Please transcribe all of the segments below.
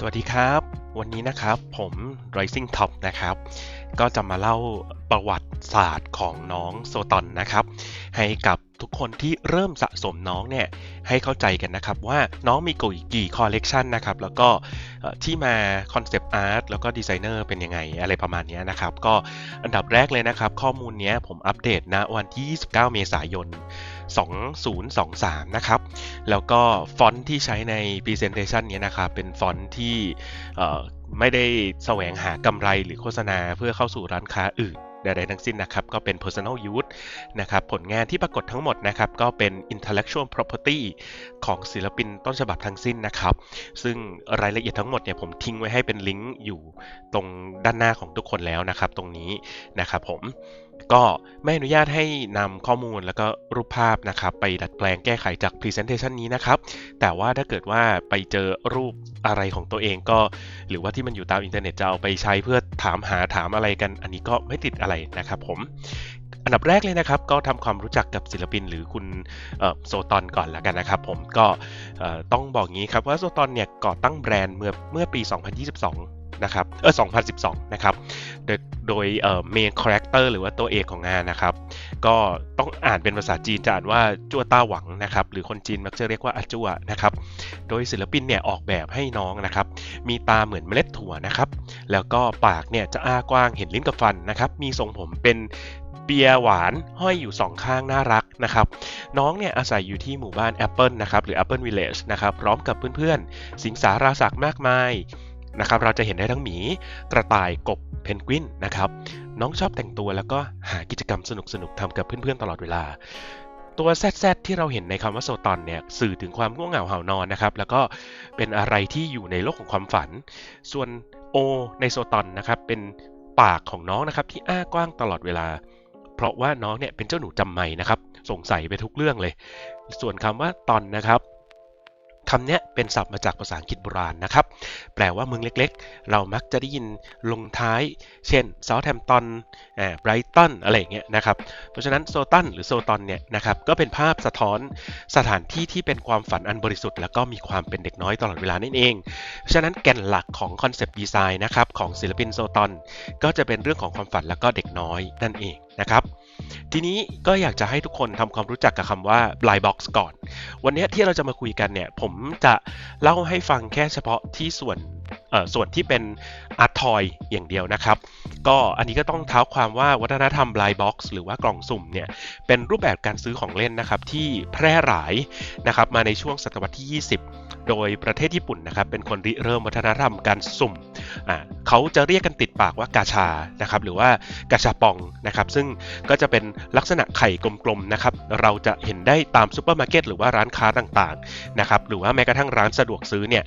สวัสดีครับ วันนี้นะครับผม Rising Top นะครับ ก็จะมาเล่าประวัติศาสตร์ของน้องโซตอนนะครับ ให้กับทุกคนที่เริ่มสะสมน้องเนี่ยให้เข้าใจกันนะครับว่าน้องมีกี่กี่คอลเลกชันนะครับ แล้วก็ที่มาคอนเซปต์อาร์ตแล้วก็ดีไซเนอร์เป็นยังไงอะไรประมาณนี้นะครับ ก็อันดับแรกเลยนะครับ ข้อมูลเนี้ยผมอัปเดตณวันที่ 29 เมษายน 2023 นะครับ แล้วก็ฟอนต์ที่ใช้ใน Presentation นี้นะครับเป็นฟอนต์ที่ไม่ได้แสวงหากำไรหรือโฆษณาเพื่อเข้าสู่ร้านค้าอื่นใดๆทั้งสิ้นนะครับ ก็เป็น personal use นะครับ ผลงานที่ปรากฏทั้งหมดนะครับ ก็เป็น intellectual property ของศิลปินต้นฉบับทั้งสิ้นนะครับ ซึ่งรายละเอียดทั้งหมดเนี่ยผมทิ้งไว้ให้เป็นลิงก์อยู่ตรงด้านหน้าของทุกคนแล้วนะครับ ตรงนี้นะครับผม ก็ไม่อนุญาตให้นำข้อมูลแล้วก็รูปภาพนะครับ ไปดัดแปลงแก้ไขจาก Presentation นี้นะครับ แต่ว่าถ้าเกิดว่าไปเจอรูปอะไรของตัวเองก็ หรือว่าที่มันอยู่ตามอินเทอร์เน็ตจะเอาไปใช้เพื่อถามหาถามอะไรกัน อันนี้ก็ไม่ติดอะไรนะครับผมอันดับแรกเลยนะครับก็ทำความรู้จักกับศิลปินหรือคุณโซตอนก่อนแล้วกันนะครับผมก็ต้องบอกงี้ครับว่าโซตอนเนี่ยก่อตั้งแบรนด์เมื่อเมื่อปี 2022 นะครับเออ2012 นะครับ โดยโดยเอ่อเมนคาแรคเตอร์หรือว่าตัวเอกของงานนะครับ ก็ต้องอ่านเป็นภาษาจีนจะอ่านว่าจั่วต้าหวังนะครับ หรือคนจีนมักจะเรียกว่าอาจั่วนะครับ โดยศิลปินเนี่ยออกแบบให้น้องนะครับ มีตาเหมือนเมล็ดถั่วนะครับ แล้วก็ปากเนี่ยจะอ้ากว้างเห็นลิ้นกับฟันนะครับ มีทรงผมเป็นเปียหวานห้อยอยู่สองข้างน่ารักนะครับ น้องเนี่ยอาศัยอยู่ที่หมู่บ้านแอปเปิลนะครับหรือ Apple Village นะครับพร้อมกับเพื่อนๆ สิงสาราสักดิ์มากมาย นะครับเราจะเห็นได้ทั้งหมีกระต่ายกบเพนกวินนะครับน้องชอบแต่งตัวแล้วก็หากิจกรรมสนุกๆทำกับเพื่อนๆตลอดเวลา ตัวแซดที่เราเห็นในคำว่าโซตอนเนี่ยสื่อถึงความง่วงเหงาเห่านอนนะครับแล้วก็เป็นอะไรที่อยู่ในโลกของความฝัน ส่วนโอในโซตอนนะครับเป็นปากของน้องนะครับที่อ้ากว้างตลอดเวลา เพราะว่าน้องเนี่ยเป็นเจ้าหนูจำไม่นะครับสงสัยไปทุกเรื่องเลย ส่วนคำว่าตอนนะครับ คำนี้เป็นศัพท์มาจากภาษาอังกฤษโบราณนะครับ แปลว่าเมืองเล็กๆ เรามักจะได้ยินลงท้าย เช่นเซาท์แฮมป์ตันอ่าไบรตันอะไรอย่างเงี้ยนะครับ เพราะฉะนั้นโซตันหรือโซตอนเนี่ยนะครับก็เป็นภาพสะท้อนสถานที่ที่เป็นความฝันอันบริสุทธิ์ แล้วก็มีความเป็นเด็กน้อยตลอดเวลานั่นเอง ฉะนั้นแก่นหลักของคอนเซปต์ดีไซน์นะครับของศิลปินโซตอนก็จะเป็นเรื่องของความฝันแล้วก็เด็กน้อยนั่นเองนะครับ ทีนี้ก็อยากจะให้ทุกคนทำความรู้จักกับคำว่า blind box ก่อน วันนี้ที่เราจะมาคุยกันเนี่ย ผมจะเล่าให้ฟังแค่เฉพาะที่ส่วนส่วนที่เป็นอาร์ตทอยอย่างเดียวนะครับ ก็อันนี้ก็ต้องเท้าความว่าวัฒนธรรม blind box หรือว่ากล่องสุ่มเนี่ย เป็นรูปแบบการซื้อของเล่นนะครับ ที่แพร่หลายนะครับมาในช่วงศตวรรษที่ 20 โดยประเทศญี่ปุ่นนะครับ เป็นคนริเริ่มวัฒนธรรมการสุ่ม อ่าเขาจะเรียกกันติดปากว่ากาชานะครับหรือว่ากาชาปองนะครับซึ่งก็จะเป็นลักษณะไข่กลมๆนะครับเราจะเห็นได้ตามซูเปอร์มาร์เก็ตหรือว่าร้านค้าต่างๆนะครับหรือว่าแม้กระทั่งร้านสะดวกซื้อเนี่ย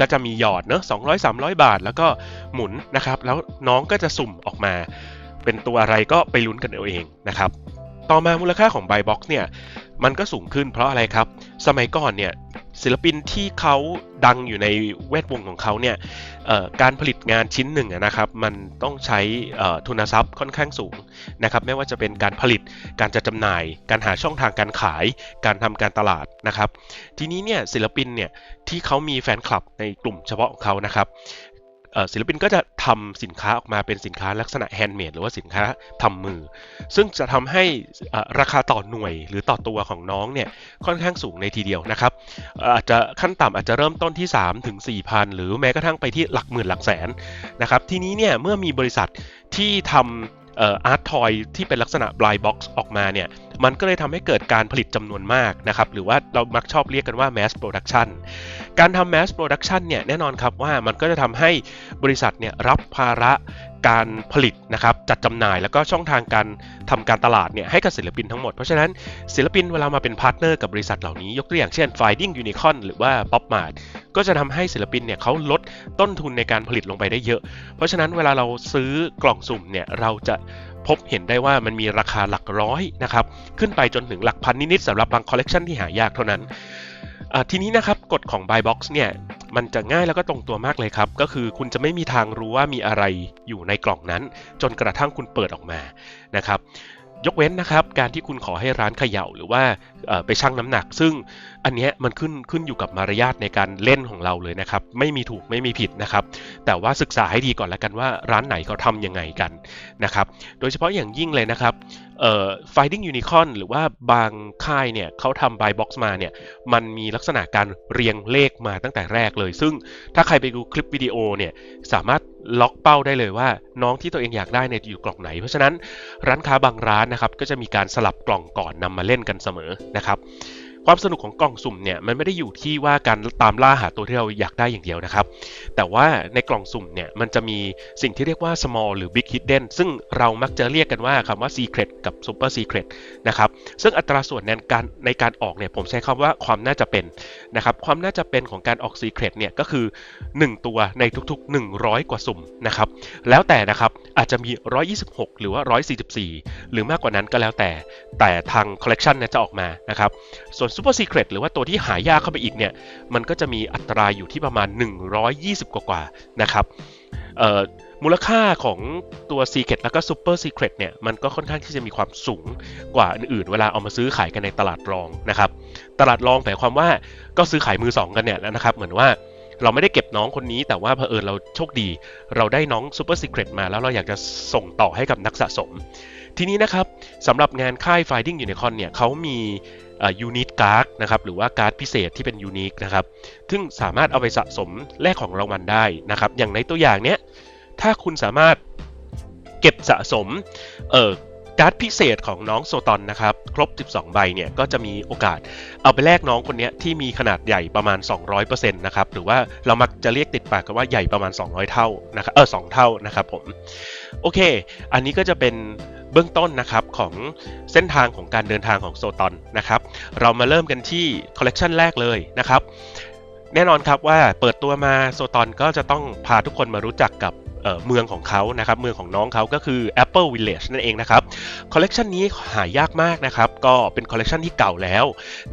ก็จะมีหยอดเนอะ200 300บาท แล้วก็หมุนนะครับแล้วน้องก็จะสุ่มออกมา เป็นตัวอะไรก็ไปลุ้นกันเอาเองนะครับต่อมามูลค่าของ Buy Box เนี่ยมันก็สูงขึ้นเพราะอะไรครับ สมัยก่อนเนี่ย ศิลปินที่เขาดังอยู่ในแวดวงของเขาเนี่ยการผลิตงานชิ้นหนึ่งนะครับมันต้องใช้ทุนทรัพย์ค่อนข้างสูงนะครับไม่ว่าจะเป็นการผลิตการจัดจำหน่าย การหาช่องทางการขาย การทำการตลาดนะครับ ทีนี้เนี่ยศิลปินเนี่ยที่เขามีแฟนคลับในกลุ่มเฉพาะของเขานะครับ ศิลปินก็จะทำสินค้าออกมาเป็นสินค้าลักษณะแฮนด์เมดหรือว่าสินค้าทำมือ ซึ่งจะทำให้ราคาต่อหน่วยหรือต่อตัวของน้องเนี่ยค่อนข้างสูงในทีเดียวนะครับอาจจะขั้นต่ำอาจจะเริ่มต้นที่ 3 ถึง 4 พันหรือแม้กระทั่งไปที่หลักหมื่นหลักแสนนะครับทีนี้เนี่ยเมื่อมีบริษัทที่ทำ อาร์ตทอยที่เป็นลักษณะ blind box ออกมาเนี่ยมันก็เลยทำให้เกิดการผลิตจำนวนมากนะครับหรือว่าเรามักชอบเรียกกันว่า mass production การทำ mass production เนี่ยแน่นอนครับว่ามันก็จะทำให้บริษัทเนี่ยรับภาระ การผลิตนะครับจัดจำหน่ายแล้วก็ช่องทางการทำการตลาดเนี่ยให้กับศิลปินทั้งหมด เพราะฉะนั้นศิลปินเวลามาเป็นพาร์ทเนอร์กับบริษัทเหล่านี้ยกตัวอย่างเช่น Finding Unicorn หรือว่า Pop Mart ก็จะทำให้ศิลปินเนี่ยเขาลดต้นทุนในการผลิตลงไปได้เยอะ เพราะฉะนั้นเวลาเราซื้อกล่องสุ่มเนี่ยเราจะพบเห็นได้ว่ามันมีราคาหลักร้อยนะครับขึ้นไปจนถึงหลักพันนิดๆสำหรับบางคอลเลกชันที่หายากเท่านั้นทีนี้นะครับกฎของ Buy Box เนี่ย มันจะง่ายแล้วก็ตรงตัวมากเลยครับ ก็คือคุณจะไม่มีทางรู้ว่ามีอะไรอยู่ในกล่องนั้น จนกระทั่งคุณเปิดออกมานะครับยกเว้นนะครับการที่คุณขอให้ร้านเขย่าหรือว่าไปชั่งน้ำหนัก ซึ่ง อันนี้มันขึ้นขึ้นอยู่กับมารยาทในการเล่นของเราเลยนะครับ ไม่มีถูกไม่มีผิดนะครับ แต่ว่าศึกษาให้ดีก่อนแล้วกันว่าร้านไหนเขาทำยังไงกันนะครับ โดยเฉพาะอย่างยิ่งเลยนะครับเอ่อ Finding Unicorn หรือว่าบางค่ายเนี่ยเขาทำ buy box มาเนี่ยมันมีลักษณะการเรียงเลขมาตั้งแต่แรกเลย ซึ่งถ้าใครไปดูคลิปวิดีโอเนี่ยสามารถล็อกเป้าได้เลยว่าน้องที่ตัวเองอยากได้เนี่ยอยู่กล่องไหน เพราะฉะนั้นร้านค้าบางร้านนะครับก็จะมีการสลับกล่องก่อนนำมาเล่นกันเสมอนะครับ ความสนุกของกล่องสุ่มเนี่ยมันไม่ได้อยู่ที่ว่าการตามล่าหาตัวที่เราอยากได้อย่างเดียวนะครับ แต่ว่าในกล่องสุ่มเนี่ยมันจะมีสิ่งที่เรียกว่า small หรือ big hidden ซึ่งเรามักจะเรียกกันว่าคำว่า secret กับ super secret นะครับซึ่งอัตราส่วนในการในการออกเนี่ยผมใช้คำว่าความน่าจะเป็นนะครับความน่าจะเป็นของการออก secret เนี่ยก็คือ 1 ตัวในทุกๆ 100 กว่าสุ่มนะครับแล้วแต่นะครับอาจจะมี 126 หรือว่า 144 หรือมากกว่านั้นก็แล้วแต่แต่ทาง collection เนี่ยจะออกมานะครับส่วน Super Secret หรือว่าตัวที่หายากเข้าไปอีกเนี่ย มันก็จะมีอัตราอยู่ที่ประมาณ 120 กว่าๆนะครับมูลค่าของตัว Secret แล้วก็ Super Secret เนี่ยมันก็ค่อนข้างที่จะมีความสูงกว่าอื่นๆ เวลาเอามาซื้อขายกันในตลาดรองนะครับ ตลาดรองหมายความว่าก็ซื้อขายมือสองกันเนี่ยแล้วนะครับ เหมือนว่าเราไม่ได้เก็บน้องคนนี้ แต่ว่าเผอิญเราโชคดี เราได้น้อง Super Secret มาแล้วเราอยากจะส่งต่อให้กับนักสะสม ทีนี้นะครับสำหรับงานค่าย Finding Unicorn เนี่ยเขามี ยูนิตการ์ดนะครับหรือว่าการ์ดพิเศษที่เป็นยูนิคนะครับซึ่งสามารถเอาไปสะสมแลกของรางวัลได้นะครับอย่างในตัวอย่างเนี้ยถ้าคุณสามารถเก็บสะสมเอ่อ การ์ดพิเศษของน้องโซตอนนะครับ ครบ 12 ใบเนี่ยก็จะมีโอกาสเอาไปแลกน้องคนนี้ที่มีขนาดใหญ่ประมาณ 200%นะครับหรือว่าเรามักจะเรียกติดปากกันว่าใหญ่ประมาณ 200 เท่านะครับเออ2เท่านะครับผมโอเค อันนี้ก็จะเป็นเบื้องต้นนะครับของเส้นทางของการเดินทางของโซตอนนะครับ เรามาเริ่มกันที่คอลเลกชันแรกเลยนะครับแน่นอนครับว่าเปิดตัวมาโซตอนก็จะต้องพาทุกคนมารู้จักกับ เมืองของเขานะครับเมืองของน้องเขาก็คือ Apple Village นั่นเองนะครับคอลเลกชันนี้หายากมากนะครับก็เป็นคอลเลกชันที่เก่าแล้ว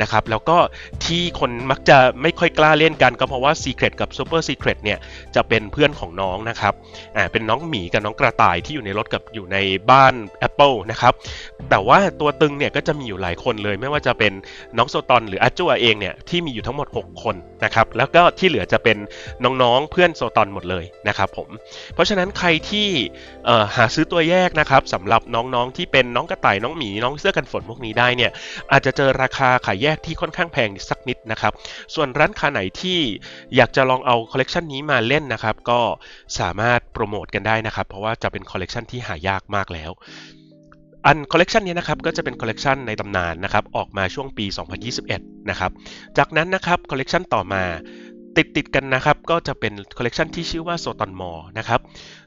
นะครับแล้วก็ที่คนมักจะไม่ค่อยกล้าเล่นกันก็เพราะว่า Secret กับ Super Secret เนี่ยจะเป็นเพื่อนของน้องนะครับอ่าเป็นน้องหมีกับน้องกระต่ายที่อยู่ในรถกับอยู่ในบ้าน Apple นะครับแต่ว่าตัวตึงเนี่ยก็จะมีอยู่หลายคนเลย ไม่ว่าจะเป็นน้องโซตอนหรืออาจัวเองเนี่ยที่มีอยู่ทั้งหมด 6 คนนะครับแล้วก็ที่เหลือจะเป็นน้องๆเพื่อนโซตอนหมดเลยนะครับผมเพราะราะฉะนั้นใครที่หาซื้อตัวแยกนะครับสำหรับน้องๆที่เป็นน้องกระต่ายน้องหมีน้องเสื้อกันฝนพวกนี้ได้เนี่ยอาจจะเจอราคาขายแยกที่ค่อนข้างแพงสักนิดนะครับส่วนร้านค้าไหนที่อยากจะลองเอาคอลเลกชันนี้มาเล่นนะครับก็สามารถโปรโมทกันได้นะครับ เพราะว่าจะเป็นคอลเลกชันที่หายากมากแล้วอันคอลเลกชันนี้นะครับก็จะเป็นคอลเลกชันในตำนานนะครับออกมาช่วงปี 2021 นะครับ จากนั้นนะครับคอลเลกชันต่อมา ติดติดกันนะครับก็จะเป็นคอลเลกชันที่ชื่อว่าโซตอนมอนะครับ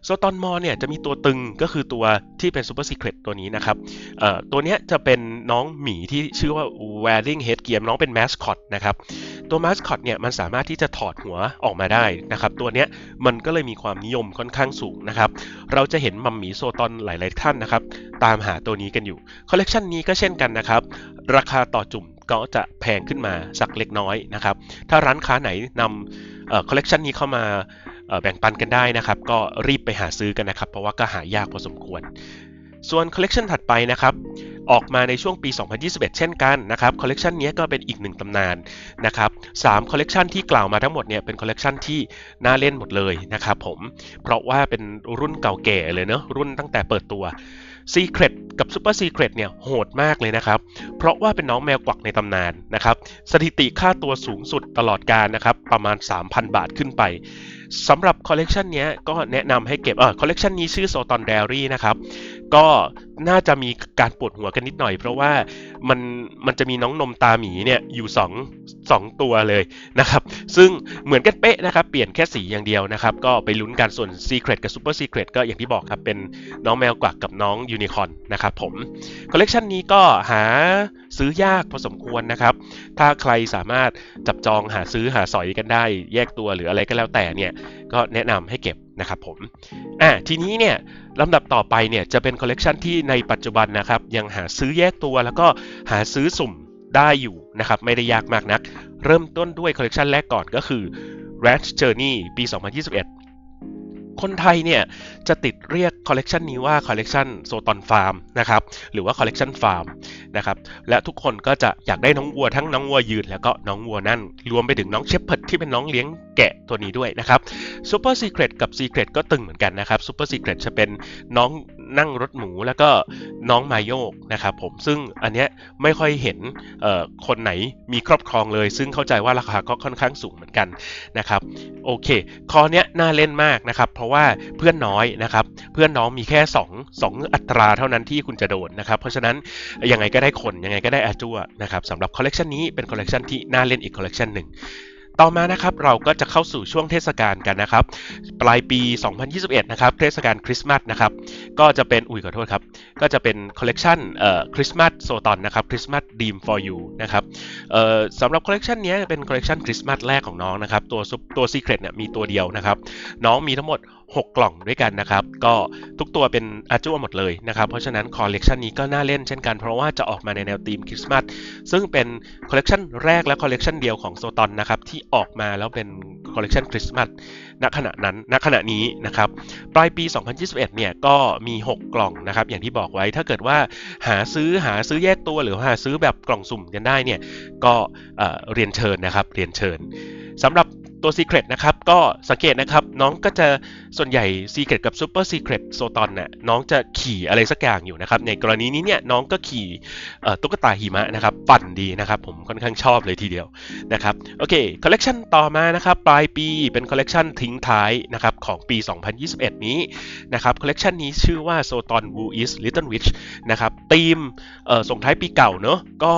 โซตอนมอเนี่ยจะมีตัวตึงก็คือตัวที่เป็นซูเปอร์ซีเครตตัวนี้นะครับตัวนี้จะเป็นน้องหมีที่ชื่อว่า wearing headgear น้องเป็นแมสคอตนะครับตัวแมสคอตเนี่ยมันสามารถที่จะถอดหัวออกมาได้นะครับตัวนี้มันก็เลยมีความนิยมค่อนข้างสูงนะครับเราจะเห็นมัมหมีโซตอนหลาย ๆ ท่านนะครับตามหาตัวนี้กันอยู่คอลเลกชันนี้ก็เช่นกันนะครับราคาต่อจุ่ม ก็จะแพงขึ้นมาสักเล็กน้อยนะครับ ถ้าร้านค้าไหนนำคอลเลกชันนี้เข้ามาแบ่งปันกันได้นะครับ ก็รีบไปหาซื้อกันนะครับ เพราะว่าก็หายากพอสมควร ส่วนคอลเลกชันถัดไปนะครับ ออกมาในช่วงปี 2021 เช่นกันนะครับ คอลเลกชันนี้ก็เป็นอีกหนึ่งตำนานนะครับสามคอลเลกชันที่กล่าวมาทั้งหมดเนี่ยเป็นคอลเลกชันที่น่าเล่นหมดเลยนะครับผม เพราะว่าเป็นรุ่นเก่าแก่เลยเนาะรุ่นตั้งแต่เปิดตัว ซีเครตกับซูเปอร์ซีเครตเนี่ยโหดมากเลยนะครับ เพราะว่าเป็นน้องแมวกวักในตำนานนะครับ สถิติค่าตัวสูงสุดตลอดการนะครับ ประมาณ 3,000 บาทขึ้นไปสำหรับคอลเลกชันนี้ก็แนะนำให้เก็บเออคอลเลกชันนี้ชื่อโซตอนเดรี่นะครับก็น่าจะมีการปวดหัวกันนิดหน่อย เพราะว่ามันมันจะมีน้องนมตาหมีเนี่ยอยู่2 2ตัวเลยนะครับ ซึ่งเหมือนกันเป๊ะนะครับ เปลี่ยนแค่สีอย่างเดียวนะครับ ก็ไปลุ้นกันส่วน Secret กับ Super Secret ก็อย่างที่บอกครับ เป็นน้องแมวกวักกับน้องยูนิคอนนะครับผมคอลเลกชันนี้ก็หาซื้อยากพอสมควรนะครับ ถ้าใครสามารถจับจองหาซื้อหาสอยกันได้ แยกตัวหรืออะไรก็แล้วแต่เนี่ยก็แนะนำให้เก็บ นะครับผมอ่าทีนี้เนี่ยลำดับต่อไปเนี่ยจะเป็นคอลเลกชันที่ในปัจจุบันนะครับยังหาซื้อแยกตัวแล้วก็หาซื้อสุ่มได้อยู่นะครับไม่ได้ยากมากนัก เริ่มต้นด้วยคอลเลกชันแรกก่อนก็คือ Ranch Journey ปี 2021 คนไทยเนี่ยจะติดเรียกคอลเลกชันนี้ว่าคอลเลกชันโซตอนฟาร์มนะครับหรือว่าคอลเลกชันฟาร์มนะครับและทุกคนก็จะอยากได้น้องวัวทั้งน้องวัวยืนแล้วก็น้องวัวนั่น รวมไปถึงน้องเชฟเพิร์ดที่เป็นน้องเลี้ยงแกะตัวนี้ด้วยนะครับซูเปอร์ซีเครตกับซีเครตก็ตึงเหมือนกันนะครับซูเปอร์ซีเครตจะเป็นน้องนั่งรถหมูแล้วก็น้องมาโยกนะครับผมซึ่งอันเนี้ยไม่ค่อยเห็นคนไหนมีครอบครองเลย ซึ่งเข้าใจว่าราคาก็ค่อนข้างสูงเหมือนกันนะครับโอเคคอเนี้ยน่าเล่นมากนะครับเพราะว่าเพื่อนน้อยนะครับ เพื่อนน้องมีแค่ 2 2 อัตราเท่านั้นที่คุณจะโดนนะครับ เพราะฉะนั้นยังไงก็ได้คนยังไงก็ได้อาจัวนะครับสำหรับคอลเลกชันนี้เป็นคอลเลกชันที่น่าเล่นอีกคอลเลกชันหนึ่ง ต่อมานะครับเราก็จะเข้าสู่ช่วงเทศกาลกันนะครับ ปลายปี 2021 นะครับเทศกาลคริสต์มาสนะครับก็จะเป็นอุ้ยขอโทษครับ ก็จะเป็นคอลเลกชันเอ่อคริสต์มาสโซตอนนะครับคริสต์มาสดีม for you นะครับเอ่อสำหรับคอลเลกชันนี้เป็นคอลเลกชันคริสต์มาสแรกของน้องนะครับ ตัวตัวซีเครตเนี่ยมีตัวเดียวนะครับ น้องมีทั้งหมด6 กล่องด้วยกันนะครับ ก็ทุกตัวเป็นอาจูหมดเลยนะครับ เพราะฉะนั้นคอลเลกชันนี้ก็น่าเล่นเช่นกัน เพราะว่าจะออกมาในแนวธีมคริสต์มาสซึ่งเป็นคอลเลกชันแรกและคอลเลกชันเดียวของโซตอนนะครับที่ออกมาแล้วเป็นคอลเลกชันคริสต์มาสณขณะนั้นณขณะนี้นะครับปลายปี 2021 เนี่ยก็มี 6 กล่องนะครับอย่างที่บอกไว้ถ้าเกิดว่าหาซื้อหาซื้อแยกตัวหรือหาซื้อแบบกล่องสุ่มกันได้เนี่ยก็เรียนเชิญนะครับเรียนเชิญสำหรับ ตัว Secret นะครับ ก็สังเกตนะครับ น้องก็จะส่วนใหญ่ Secret กับ Super Secret โซตอนเนี่ยน้องจะขี่อะไรสักอย่างอยู่นะครับ ในกรณีนี้เนี่ยน้องก็ขี่ตุ๊กตาหิมะนะครับปั่นดีนะครับ ผมค่อนข้างชอบเลยทีเดียวนะครับโอเคคอลเลกชันต่อมานะครับปลายปีเป็นคอลเลกชันทิ้งท้ายนะครับของปี 2021 นี้นะครับคอลเลกชันนี้ชื่อว่าโซตอน Woo is Little Witch นะครับธีมส่งท้ายปีเก่าเนอะก็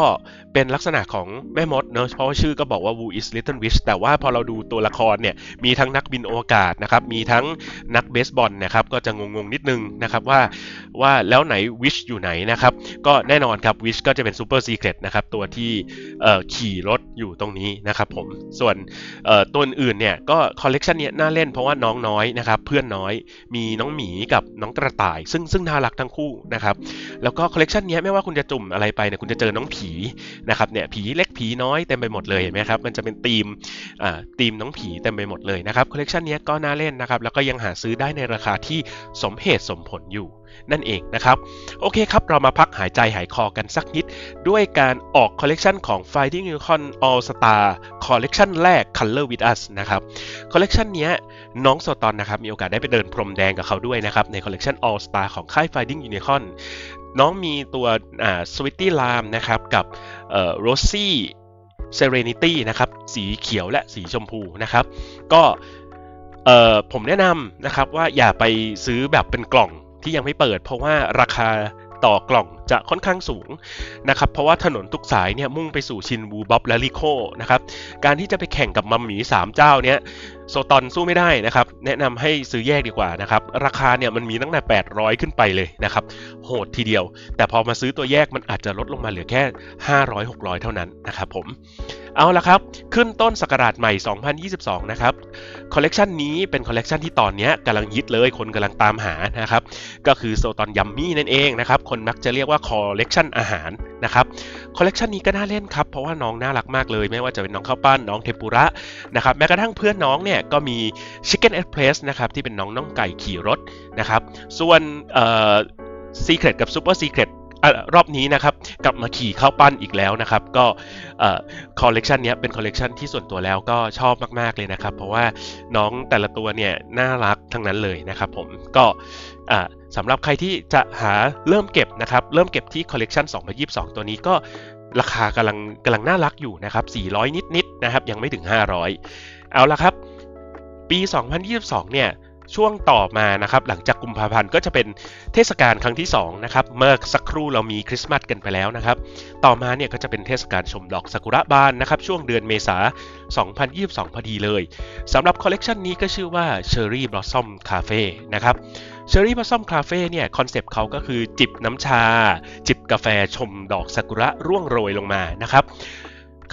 เป็นลักษณะของแม่มดเนอะเพราะว่าชื่อก็บอกว่า Woo is Little Witch แต่ว่าพอเราดูตัวละครเนี่ยมีทั้งนักบินอวกาศนะครับมีทั้งนักเบสบอลนะครับก็จะงงๆนิดนึงนะครับว่าว่าแล้วไหนวิชอยู่ไหนนะครับก็แน่นอนครับวิชก็จะเป็นซูเปอร์ซีเครตนะครับตัวที่ขี่รถอยู่ตรงนี้นะครับผมส่วนตัวอื่นเนี่ยก็คอลเลกชันเนี้น่าเล่นเพราะว่าน้องน้อยนะครับเพื่อนน้อยมีน้องหมีกับน้องกระต่าย ซึ่งซึ่งน่ารักทั้งคู่นะครับแล้วก็คอลเลกชันนี้ไม่ว่าคุณจะจุ่มอะไรไปเนี่ยคุณจะเจอน้องผีนะครับเนี่ยผีเล็กผีน้อยเต็มไปหมดเลยเห็นไหมครับมันจะเป็นธีมธีมน้องผีเต็มไปหมดเลยนะครับคอลเลกชันนี้ก็น่าเล่นนะครับแล้วก็ยังหาซื้อได้ในราคาที่สมเหตุสมผลอยู่นั่นเองนะครับ โอเคครับ เรามาพักหายใจหายคอกันสักนิด ด้วยการออกคอลเลกชันของ Finding Unicorn All Star คอลเลกชันแรก Color with Us นะครับคอลเลกชันนี้น้องโซตอนนะครับมีโอกาสได้ไปเดินพรมแดงกับเขาด้วยนะครับ ในคอลเลกชัน All Star ของค่าย Finding Unicorn น้องมีตัวอ่า Sweetie Lam นะครับกับเอ่อ Rosie Serenity นะครับ สีเขียวและสีชมพูนะครับ ก็ผมแนะนำนะครับว่าอย่าไปซื้อแบบเป็นกล่องที่ยังไม่เปิด เพราะว่าราคาต่อกล่องจะค่อนข้างสูงนะครับเพราะว่าถนนทุกสายเนี่ยมุ่งไปสู่ชินวูบ๊อบและลิโคนะครับการที่จะไปแข่งกับมัมหมี3เจ้าเนี้ย โซตอนสู้ไม่ได้นะครับ แนะนำให้ซื้อแยกดีกว่านะครับ ราคาเนี่ยมันมีตั้งแต่ 800 ขึ้นไปเลยนะครับ โหดทีเดียว แต่พอมาซื้อตัวแยกมันอาจจะลดลงมาเหลือแค่ 500 600 เท่านั้นนะครับผมเอาละครับ ขึ้นต้นสกราชใหม่ 2022 นะครับ คอลเลกชันนี้เป็นคอลเลกชันที่ตอนนี้กำลังยิดเลย คนกำลังตามหานะครับ ก็คือโซตอนยัมมี่นั่นเองนะครับ คนมักจะเรียกว่าคอลเลกชันอาหารนะครับ คอลเลกชันนี้ก็น่าเล่นครับ เพราะว่าน้องน่ารักมากเลย ไม่ว่าจะเป็นน้องข้าวปั้น น้องเทปุระนะครับ แม้กระทั่งเพื่อนน้องเนี่ยเก้นเอ็กเพรสนะครับที่เป็นน้องน้องไก่ขี่รถนะครับ ส่วนเอ่อซีเครตกับซูเปอร์ซีเครตรอบนี้นะครับกลับมาขี่เข้าปั้นอีกแล้วนะครับ ก็คอลเลกชันนี้เป็นคอลเลกชันที่ส่วนตัวแล้วก็ชอบมาก ๆ เลยนะครับ เพราะว่าน้องแต่ละตัวเนี่ยน่ารักทั้งนั้นเลยนะครับผมก็สำหรับใครที่จะหาเริ่มเก็บนะครับ เริ่มเก็บที่คอลเลกชัน2022 ตัวนี้ก็ราคากำลังกำลังน่ารักอยู่นะครับ 400 นิด ๆ นะครับ ยังไม่ถึง 500 เอาละครับ ปี 2022 เนี่ยช่วงต่อมานะครับหลังจากกุมภาพันธ์ก็จะเป็นเทศกาลครั้งที่2นะครับเมื่อสักครู่เรามีคริสต์มาสกันไปแล้วนะครับ ต่อมาเนี่ยก็จะเป็นเทศกาลชมดอกซากุระบานนะครับช่วงเดือนเมษา 2022 พอดีเลยสำหรับคอลเลกชันนี้ก็ชื่อว่า Cherry Blossom Cafe นะครับ Cherry Blossom Cafe เนี่ยคอนเซปต์เขาก็คือจิบน้ำชา จิบกาแฟชมดอกซากุระร่วงโรยลงมานะครับ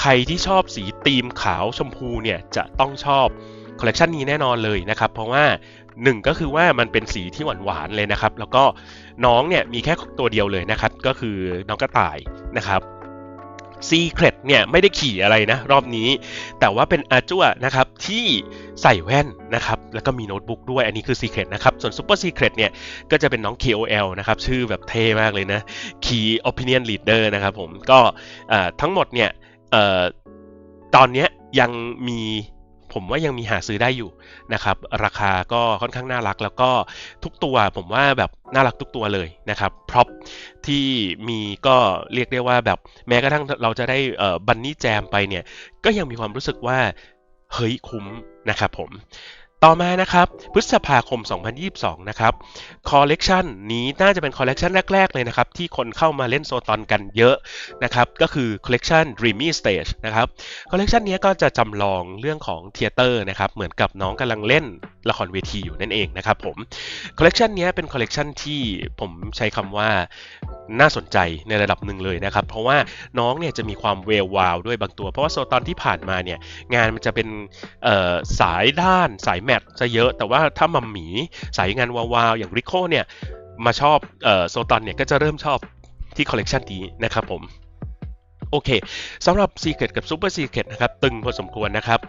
ใครที่ชอบสีตีมขาวชมพูเนี่ยจะต้องชอบ คอลเลกชันนี้แน่นอนเลยนะครับ เพราะว่าหนึ่งก็คือว่ามันเป็นสีที่หวานหวานเลยนะครับ แล้วก็น้องเนี่ยมีแค่ตัวเดียวเลยนะครับ ก็คือน้องกระต่ายนะครับซีเครตเนี่ยไม่ได้ขี่อะไรนะ รอบนี้ แต่ว่าเป็นอาจัวนะครับที่ใส่แว่นนะครับ แล้วก็มีโน้ตบุ๊กด้วยอันนี้คือซีเครตนะครับ ส่วนซูเปอร์ซีเครตเนี่ยก็จะเป็นน้อง KOL นะครับ ชื่อแบบเท่มากเลยนะ Key Opinion Leader นะครับผมก็ทั้งหมดเนี่ยออตอนนี้ยังมี ผมว่ายังมีหาซื้อได้อยู่นะครับราคาก็ค่อนข้างน่ารัก แล้วก็ทุกตัวผมว่าแบบน่ารักทุกตัวเลยนะครับพร็อพที่มีก็เรียกได้ว่าแบบแม้กระทั่งเราจะได้บันนี่แจมไปเนี่ยก็ยังมีความรู้สึกว่าเฮ้ยคุ้มนะครับผม ต่อมานะครับพฤษภาคม 2022 นะครับคอลเลกชันนี้น่าจะเป็นคอลเลกชันแรก ๆ เลยนะครับ ที่คนเข้ามาเล่นโซตอนกันเยอะนะครับ ก็คือคอลเลกชัน Dreamy Stage นะครับคอลเลกชันนี้ก็จะจำลองเรื่องของเทเตอร์นะครับ เหมือนกับน้องกำลังเล่นละครเวทีอยู่นั่นเองนะครับผมคอลเลกชันนี้เป็นคอลเลกชันที่ผมใช้คำว่าน่าสนใจในระดับหนึ่งเลยนะครับ เพราะว่าน้องเนี่ยจะมีความเวลวาวด้วยบางตัว เพราะว่าโซตอนที่ผ่านมาเนี่ยงานมันจะเป็นสายด้านสายแมทจะเยอะ แต่ว่าถ้ามัมหมีสายงานวาวๆอย่างริโคเนี่ยมาชอบโซตอนเนี่ยก็จะเริ่มชอบที่คอลเลกชันนี้นะครับผมโอเคสำหรับ Secret กับ Super Secret นะครับ ตึงพอสมควรนะครับ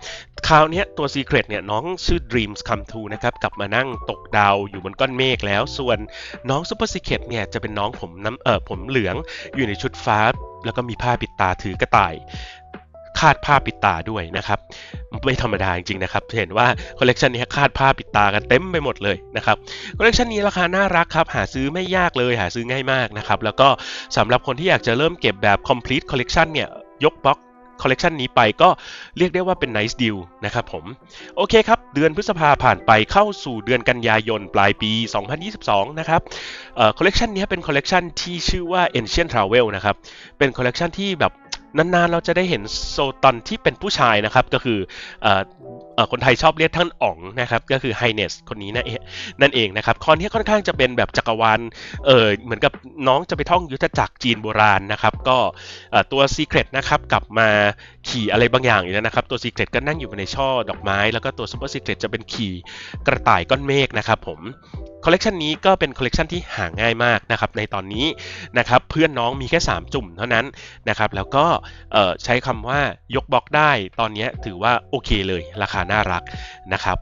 คราวนี้ตัว Secret เนี่ย น้องชื่อ Dreams Come True นะครับ กลับมานั่งตกดาวอยู่บนก้อนเมฆแล้ว ส่วนน้อง Super Secret เนี่ย จะเป็นน้องผมน้ำเออผมเหลืองอยู่ในชุดฟ้า แล้วก็มีผ้าปิดตาถือกระต่าย คาดผ้าปิดตาด้วยนะครับ ไม่ธรรมดาจริงๆนะครับ เห็นว่าคอลเลกชันนี้คาดผ้าปิดตากันเต็มไปหมดเลยนะครับคอลเลกชันนี้ราคาน่ารักครับหาซื้อไม่ยากเลยหาซื้อง่ายมากนะครับ แล้วก็สำหรับคนที่อยากจะเริ่มเก็บแบบ complete collection เนี่ยยกบล็อกคอลเลกชันนี้ไปก็เรียกได้ว่าเป็น nice deal นะครับผม โอเคครับ เดือนพฤษภาผ่านไปเข้าสู่เดือนกันยายนปลายปี 2022 นะครับคอลเลกชันนี้เป็นคอลเลกชันที่ชื่อว่า Ancient Travel นะครับ เป็นคอลเลกชันที่แบบ นานๆเราจะได้เห็นโซตอนที่เป็นผู้ชายนะครับ ก็คืออคนไทยชอบเรียกท่านอ๋องนะครับ ก็คือไฮเนสคนนี้นั่นเองนะครับคอนนี้ค่อนข้างจะเป็นแบบจักรวาลเออเหมือนกับน้องจะไปท่องยุทธจักรจีนโบราณนะครับ ก็ตัวซีเครตนะครับกลับมา ขี่อะไรบางอย่างอยู่แล้วนะครับ ตัว Secret ก็นั่งอยู่ในช่อดอกไม้ แล้วก็ตัว Super Secret จะเป็นขี่กระต่ายก้อนเมฆนะครับผมคอลเลกชันนี้ก็เป็นคอลเลกชันที่หาง่ายมากนะครับในตอนนี้นะครับเพื่อนน้องมีแค่ 3 จุ่มเท่านั้นนะครับแล้วก็ใช้คำว่ายกบล็อกได้ตอนนี้ถือว่าโอเคเลยราคาน่ารักนะครับ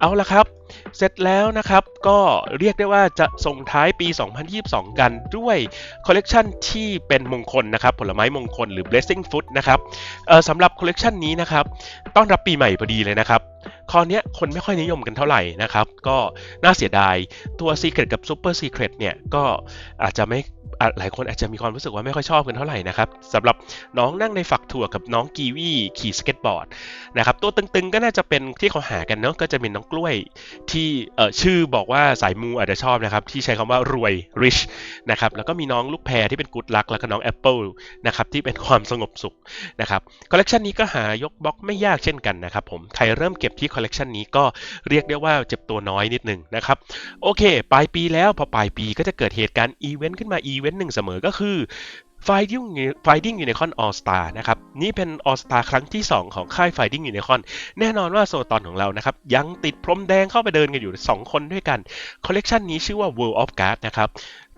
เอาละครับเสร็จแล้วนะครับ ก็เรียกได้ว่าจะส่งท้ายปี 2022 กันด้วยคอลเลกชันที่เป็นมงคลนะครับ ผลไม้มงคลหรือ blessing food นะครับสำหรับคอลเลกชันนี้นะครับ ต้อนรับปีใหม่พอดีเลยนะครับคอเนี้ยคนไม่ค่อยนิยมกันเท่าไหร่นะครับ ก็น่าเสียดายตัว Secret กับ Super Secret เนี่ย ก็อาจจะไม่หลายคนอาจจะมีความรู้สึกว่าไม่ค่อยชอบกันเท่าไหร่นะครับสำหรับน้องนั่งในฝักถั่วกับน้องกีวีขี่สเก็ตบอร์ดนะครับตัวตึงๆก็น่าจะเป็นที่เขาหากันเนาะก็จะเป็นน้องกล้วยที่เอ่อชื่อบอกว่าสายมูอาจจะชอบนะครับ ที่ใช้คำว่ารวย rich นะครับแล้วก็มีน้องลูกแพรที่เป็นกูดลักแล้วก็น้องแอปเปิลนะครับที่เป็นความสงบสุขนะครับคอลเลกชันนี้ก็หายกบล็อกไม่ยากเช่นกันนะครับผมใครเริ่มเก็บที่คอลเลกชันนี้ก็เรียกได้ว่าเจ็บตัวน้อยนิดหนึงนะครับโอเค ปลายปีแล้วพอปลายปีก็จะเกิดเหตุการณ์อีเวนต์ขึ้นมาอีเวนต์หนึ่งเสมอก็คือ Finding Finding Unicorn All Star นะครับ นี่เป็น All Star ครั้งที่ 2 ของค่าย Finding Unicorn แน่นอนว่าโซตอนของเรานะครับ ยังติดพรมแดงเข้าไปเดินกันอยู่ 2 คนด้วยกัน คอลเลกชันนี้ชื่อว่า World of Card นะครับ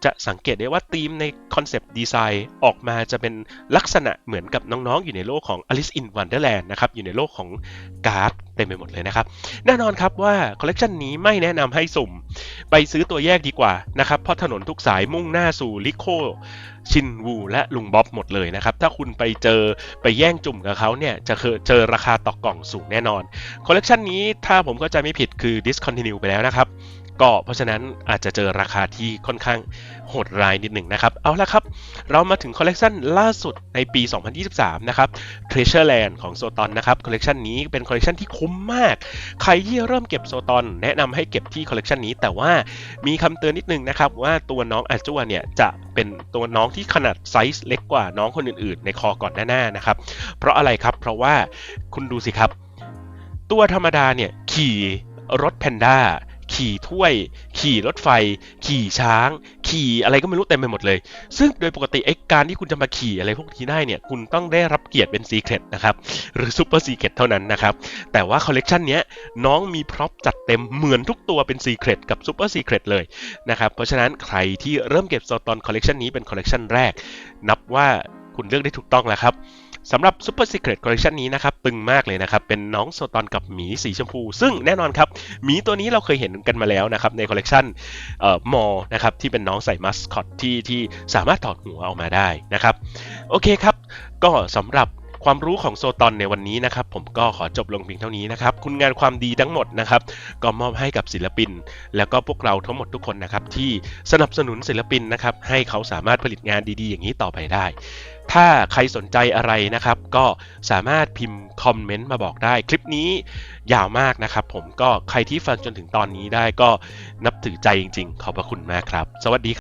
จะสังเกตได้ว่าธีมในคอนเซปต์ดีไซน์ออกมาจะเป็นลักษณะเหมือนกับน้องๆ อยู่ในโลกของ Alice in Wonderland นะครับอยู่ในโลกของการ์ดเต็มไปหมดเลยนะครับ แน่นอนครับว่าคอลเลกชันนี้ไม่แนะนำให้สุ่ม ไปซื้อตัวแยกดีกว่านะครับ เพราะถนนทุกสายมุ่งหน้าสู่ลิโคชินวูและลุงบ๊อบหมดเลยนะครับ ถ้าคุณไปเจอไปแย่งจุ่มกับเขาเนี่ย จะเคยเจอราคาต่อกล่องสูงแน่นอนคอลเลกชันนี้ถ้าผมก็จะไม่ผิดคือ discontinue ไปแล้วนะครับ ก็เพราะฉะนั้นอาจจะเจอราคาที่ค่อนข้างโหดร้ายนิดหนึ่งนะครับ เอาละครับ เรามาถึงคอลเลกชันล่าสุดในปี 2023 นะครับ Treasureland ของโซตอนนะครับ คอลเลกชันนี้เป็นคอลเลกชันที่คุ้มมาก ใครที่เริ่มเก็บโซตอนแนะนำให้เก็บที่คอลเลกชันนี้ แต่ว่ามีคำเตือนนิดนึงนะครับ ว่าตัวน้องอาจัวเนี่ยจะเป็นตัวน้องที่ขนาดไซส์เล็กกว่าน้องคนอื่นๆ ในคอก่อนหน้าๆนะครับ เพราะอะไรครับ เพราะว่าคุณดูสิครับ ตัวธรรมดาเนี่ยขี่รถแพนด้า ขี่ถ้วย ขี่รถไฟ ขี่ช้าง ขี่อะไรก็ไม่รู้เต็มไปหมดเลย ซึ่งโดยปกติไอ้การที่คุณจะมาขี่อะไรพวกนี้ได้เนี่ยคุณต้องได้รับเกียรติเป็นซีเครตนะครับหรือซูเปอร์ซีเครตเท่านั้นนะครับแต่ว่าคอลเลกชันนี้น้องมีพร็อพจัดเต็มเหมือนทุกตัวเป็นซีเครตกับซูเปอร์ซีเครตเลยนะครับเพราะฉะนั้นใครที่เริ่มเก็บโซตอนคอลเลกชันนี้เป็นคอลเลกชันแรก นับว่าคคุณเลือกได้ถูกต้องแล้วครับ สำหรับ Super Secret Collection นี้นะครับ ตึงมากเลยนะครับ เป็นน้องโซตอนกับหมีสีชมพู ซึ่งแน่นอนครับ หมีตัวนี้เราเคยเห็นกันมาแล้วนะครับ ในคอลเลกชันเอ่อมอนะครับ ที่เป็นน้องใส่มัสคอตที่ที่สามารถถอดหัวออกมาได้นะครับ โอเคครับ ก็สำหรับความรู้ของโซตอนในวันนี้นะครับ ผมก็ขอจบลงเพียงเท่านี้นะครับ คุณงานความดีทั้งหมดนะครับ ก็มอบให้กับศิลปิน แล้วก็พวกเราทั้งหมดทุกคนนะครับ ที่สนับสนุนศิลปินนะครับ ให้เขาสามารถผลิตงานดีๆ อย่างนี้ต่อไปได้ ถ้าใครสนใจอะไรนะครับ ก็สามารถพิมพ์คอมเมนต์มาบอกได้ คลิปนี้ยาวมากนะครับ ผมก็ใครที่ฟังจนถึงตอนนี้ได้ก็นับถือใจจริง ๆ ขอบพระคุณมากครับ สวัสดี